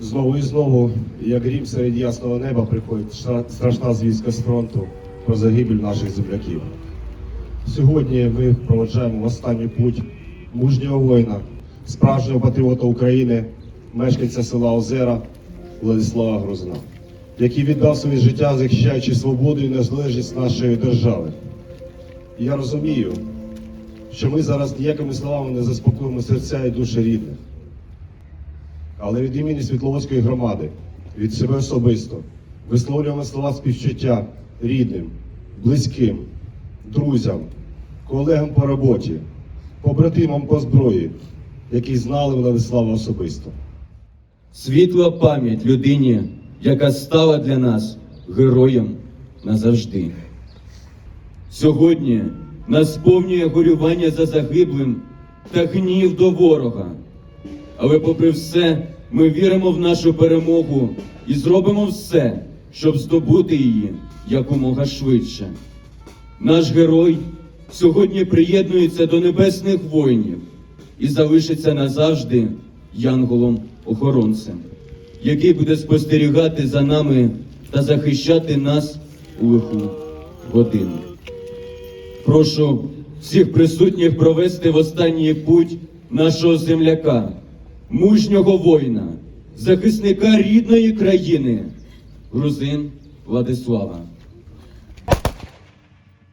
Знову і знову, як грім серед ясного неба, приходить страшна звістка з фронту про загибель наших земляків. Сьогодні ми проводжаємо в останню путь мужнього воїна, справжнього патріота України, мешканця села Озера Владислава Грозна, який віддав своє життя, захищаючи свободу і незалежність нашої держави. Я розумію, що ми зараз ніякими словами не заспокоїмо серця і душі рідних. Але від імені Світловодської громади, від себе особисто, висловлюємо слова співчуття рідним, близьким, друзям, колегам по роботі, побратимам по зброї, які знали Владислава особисто. Світла пам'ять людині, яка стала для нас героєм назавжди. Сьогодні нас сповнює горювання за загиблим та гнів до ворога. Але попри все, ми віримо в нашу перемогу і зробимо все, щоб здобути її якомога швидше. Наш герой сьогодні приєднується до небесних воїнів і залишиться назавжди янголом-охоронцем, який буде спостерігати за нами та захищати нас у лиху годину. Прошу всіх присутніх провести в останній путь нашого земляка, мужнього воїна, захисника рідної країни, грузин Владислава.